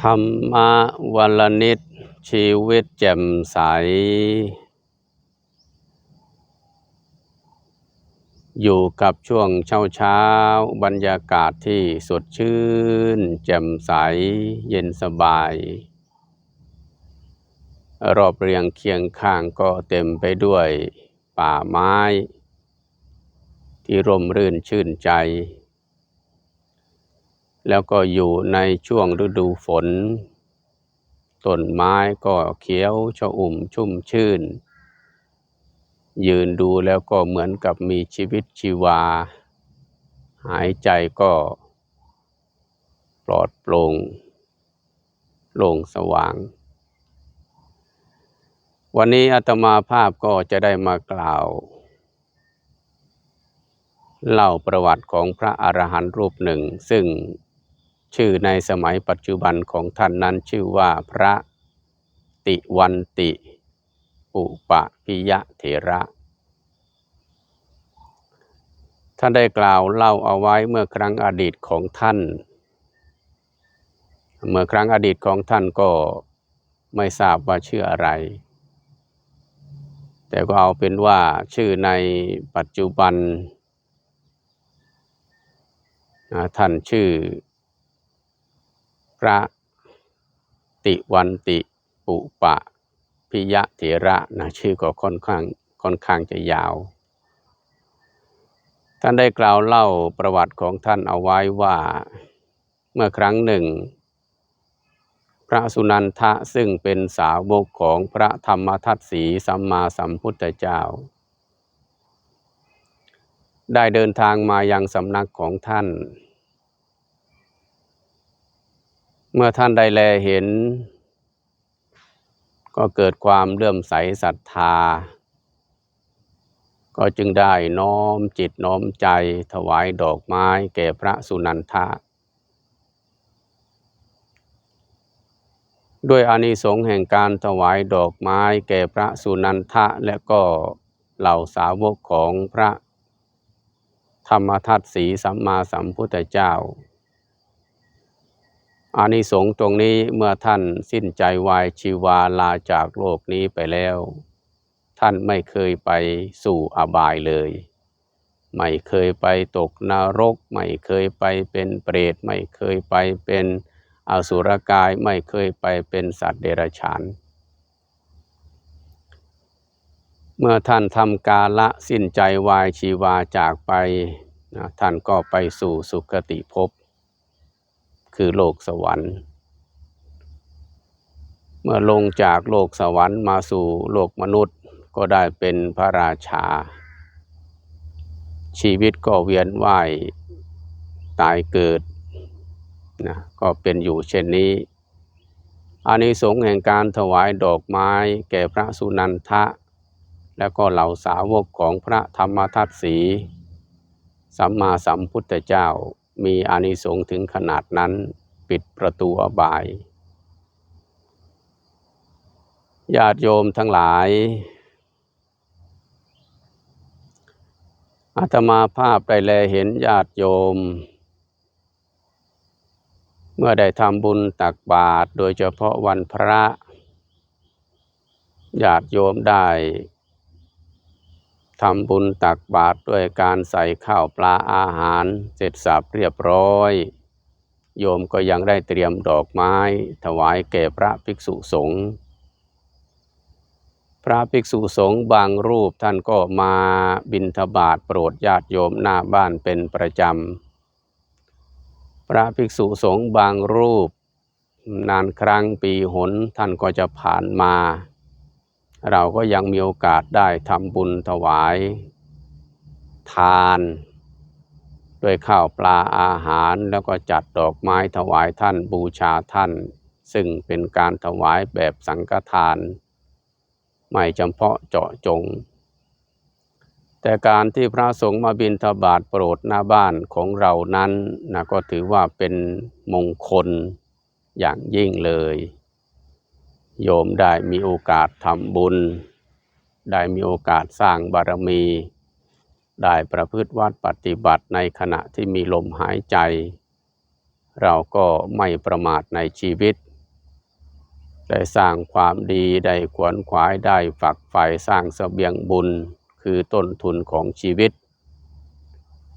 ธรรมะวันละนิดชีวิตแจ่มใส อยู่กับช่วงเช้าเช้าบรรยากาศที่สดชื่น แจ่มใสเย็นสบาย รอบเรียงเคียงข้างก็เต็มไปด้วยป่าไม้ ที่ร่มรื่นชื่นใจ แล้วก็อยู่ในช่วงฤดูฝน ต้นไม้ก็เขียวชอุ่มชุ่มชื่น ยืนดูแล้วก็เหมือนกับมีชีวิตชีวา หายใจก็ปลอดโปร่งโล่งสว่าง วันนี้อาตมาภาพก็จะได้มากล่าว เล่าประวัติของพระอรหันต์รูปหนึ่งซึ่ง ชื่อในสมัยปัจจุบันของท่านนั้นชื่อว่าพระติวันติปุปะพิยะเถระ ท่านได้กล่าวเล่าเอาไว้เมื่อครั้งอดีตของท่าน เมื่อครั้งอดีตของท่านก็ไม่ทราบว่าชื่ออะไร แต่ก็เอาเป็นว่าชื่อในปัจจุบัน ท่านชื่อ ระติวันติปุปะพิยะเถระนะชื่อก็ค่อนข้างค่อนข้างจะยาว ท่านได้กล่าวเล่าประวัติของท่านเอาไว้ว่าเมื่อครั้งหนึ่ง พระสุนันทะซึ่งเป็นสาวกของพระธรรมทัตสีสัมมาสัมพุทธเจ้า ได้เดินทางมายังสำนักของท่าน เมื่อท่านได้แลเห็น ก็เกิดความเลื่อมใสศรัทธา ก็จึงได้น้อมจิตน้อมใจถวายดอกไม้แก่พระสุนันทะ ด้วยอานิสงส์แห่งการถวายดอกไม้แก่พระสุนันทะและก็เหล่าสาวกของพระธรรมทัตสีสัมมาสัมพุทธเจ้า อานิสงส์ตรงนี้เมื่อท่านสิ้นใจวายชีวาลาจากโลกนี้ไปแล้ว ท่านไม่เคยไปสู่อบายเลย ไม่เคยไปตกนรก ไม่เคยไปเป็นเปรต ไม่เคยไปเป็นอสุรกาย ไม่เคยไปเป็นสัตว์เดรัจฉาน เมื่อท่านทำกาละสิ้นใจวายชีวาจากไปนะท่านก็ไปสู่สุคติภพ คือโลกสวรรค์ เมื่อลงจากโลกสวรรค์มาสู่โลกมนุษย์ก็ได้เป็นพระราชา ชีวิตก็เวียนว่ายตายเกิดนะก็เป็นอยู่เช่นนี้อานิสงส์แห่งการถวายดอกไม้แก่พระสุนันทะ แล้วก็เหล่าสาวกของพระธรรมทัตสีสัมมาสัมพุทธเจ้า มีอานิสงส์ถึงขนาดนั้นปิดประตูอบาย ญาติโยมทั้งหลายอาตมาภาพได้แลเห็นญาติโยม เมื่อได้ทำบุญตักบาตรโดยเฉพาะวันพระ ญาติโยมได้ ทำบุญตักบาตรด้วยการใส่ข้าวปลาอาหาร เสร็จสับเรียบร้อย โยมก็ยังได้เตรียมดอกไม้ ถวายแก่พระภิกษุสงฆ์พระภิกษุสงฆ์บางรูปท่านก็มาบิณฑบาตโปรดญาติโยมหน้าบ้านเป็นประจำ พระภิกษุสงฆ์บางรูป นานครั้งปีหนท่านก็จะผ่านมา เราก็ยังมีโอกาสได้ทำบุญถวาย ทาน ด้วยข้าวปลาอาหารแล้วก็จัดดอกไม้ถวายท่านบูชาท่าน ซึ่งเป็นการถวายแบบสังฆทาน ไม่จำเพาะเจาะจง แต่การที่พระสงฆ์มาบิณฑบาตโปรดหน้าบ้านของเรานั้นนะก็ถือว่าเป็นมงคลอย่างยิ่งเลย โยมได้มีโอกาสทำบุญ ได้มีโอกาสสร้างบารมี ได้ประพฤติวัดปฏิบัติในขณะที่มีลมหายใจ เราก็ไม่ประมาทในชีวิต ได้สร้างความดีได้ขวนขวายได้ฝักใฝ่สร้างเสบียงบุญคือต้นทุนของชีวิต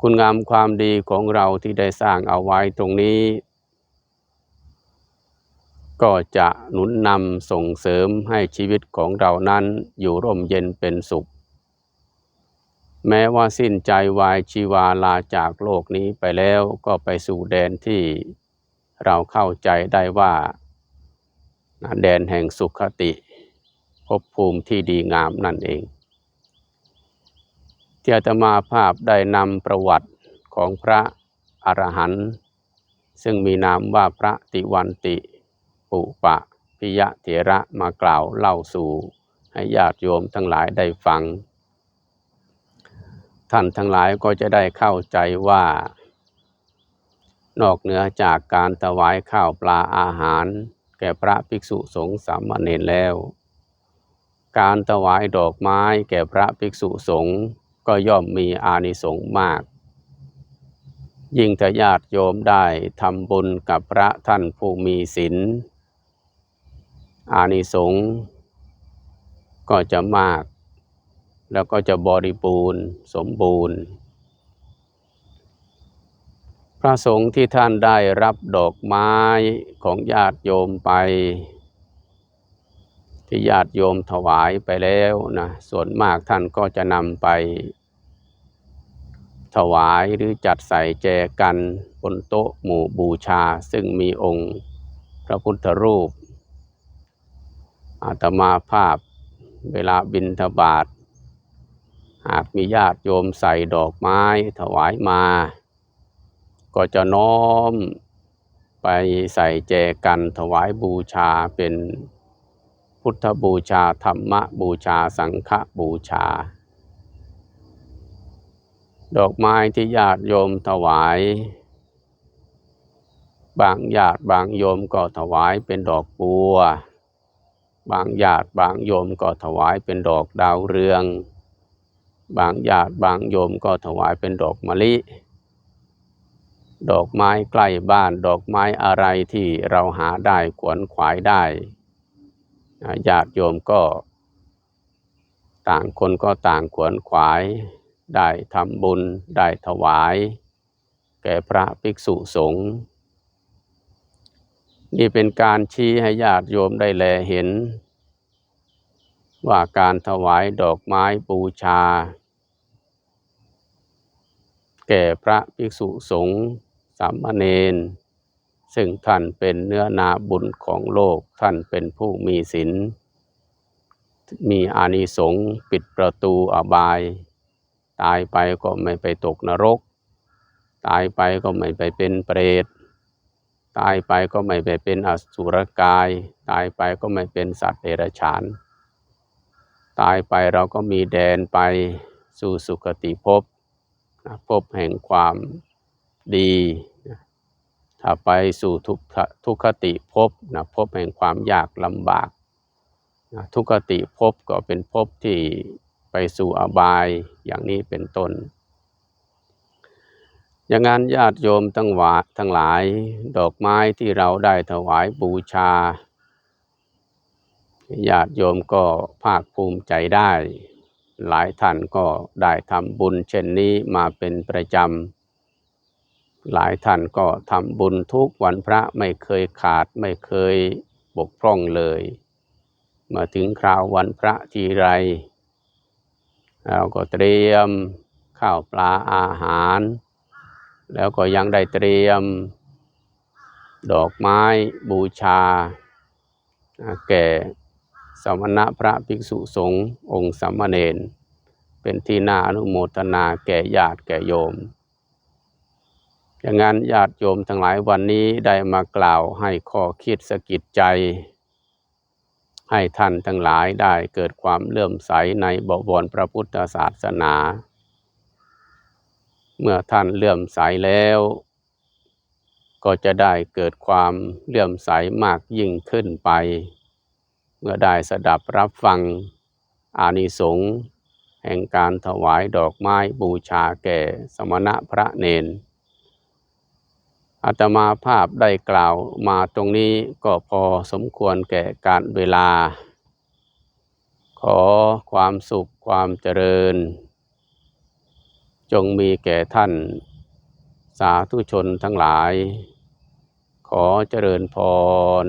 คุณงามความดีของเราที่ได้สร้างเอาไว้ตรงนี้ ก็จะหนุนนำส่งเสริมให้ชีวิตของเรานั้นอยู่ร่มเย็นเป็นสุข แม้ว่าสิ้นใจวายชีวาลาจากโลกนี้ไปแล้วก็ไปสู่แดนที่เราเข้าใจได้ว่า แดนแห่งสุขติภพภูมิที่ดีงามนั่นเอง ที่อาตมาภาพได้นำประวัติของพระอรหันต์ซึ่งมีนามว่าพระติวันติ ปุปะพิยะเถระมากล่าวเล่าสู่ให้ญาติโยมทั้งหลายได้ฟัง ท่านทั้งหลายก็จะได้เข้าใจว่า นอกเหนือจากการถวายข้าวปลาอาหาร แก่พระภิกษุสงฆ์สามเณรแล้ว การถวายดอกไม้แก่พระภิกษุสงฆ์ก็ย่อมมีอานิสงส์มากยิ่งถ้าญาติโยมได้ทำบุญกับพระท่านผู้มีศีล อานิสงส์ก็จะมาก แล้วก็จะบริบูรณ์สมบูรณ์ พระสงฆ์ที่ท่านได้รับดอกไม้ของญาติโยมไป ที่ญาติโยมถวายไปแล้วนะส่วนมากท่านก็จะนำไปถวายหรือจัดใส่แจกันบนโต๊ะหมู่บูชา ซึ่งมีองค์พระพุทธรูป อาตมาภาพเวลาบินทบาท หากมีญาติโยมใส่ดอกไม้ถวายมา ก็จะน้อมไปใส่แจกันถวายบูชาเป็นพุทธบูชาธรรมบูชาสังฆบูชา ดอกไม้ที่ญาติโยมถวาย บางญาติบางโยมก็ถวายเป็นดอกบัว บางญาติบางโยมก็ถวายเป็นดอกดาวเรือง บางญาติบางโยมก็ถวายเป็นดอกมะลิ ดอกไม้ใกล้บ้านดอกไม้อะไรที่เราหาได้ขวนขวายได้ญาติโยมก็ต่างคนก็ต่างขวนขวาย ได้ทำบุญ ได้ถวาย แก่พระภิกษุสงฆ์ นี่เป็นการชี้ให้ญาติโยมได้แลเห็น ว่าการถวายดอกไม้บูชา แก่พระภิกษุสงฆ์สามเณรซึ่งท่านเป็นเนื้อนาบุญของโลกท่านเป็นผู้มีศีลมีอานิสงส์ปิดประตูอบาย ตายไปก็ไม่ไปตกนรก ตายไปก็ไม่ไปเป็นเปรต ตายไปก็ไม่ไปเป็นอสุรกาย ตายไปก็ไม่เป็นสัตว์เดรัจฉาน ตายไปเราก็มีแดนไปสู่สุคติภพภพแห่งความดี ถ้าไปสู่ทุกทุกขติภพนะภพแห่งความยากลำบากนะทุกขติภพก็เป็นภพที่ไปสู่อบายอย่างนี้เป็นต้น อย่างนั้นญาติโยมทั้งหวาทั้งหลาย ดอกไม้ที่เราได้ถวายบูชา ญาติโยมก็ภาคภูมิใจได้ หลายท่านก็ได้ทำบุญเช่นนี้มาเป็นประจำ หลายท่านก็ทำบุญทุกวันพระไม่เคยขาดไม่เคยบกพร่องเลย มาถึงคราววันพระทีไรเราก็เตรียมข้าวปลาอาหาร แล้วก็ยังได้เตรียม ดอกไม้บูชา แก่สมณะพระภิกษุสงฆ์องค์สัมมาเนนเป็นที่น่าอนุโมทนาแก่ญาติแก่โยมอย่างนั้นญาติโยมทั้งหลายวันนี้ได้มากล่าวให้ข้อคิดสกิดใจ ให้ท่านทั้งหลายได้เกิดความเลื่อมใสในบวรพระพุทธศาสนา เมื่อท่านเลื่อมใสแล้ว ก็จะได้เกิดความเลื่อมใสมากยิ่งขึ้นไป เมื่อได้สดับรับฟังอานิสงส์แห่งการถวายดอกไม้บูชาแก่สมณะพระเนนอาตมาภาพได้กล่าวมาตรงนี้ก็พอสมควรแก่การเวลา ขอความสุขความเจริญ จงมีแก่ท่าน สาธุชนทั้งหลาย ขอเจริญพร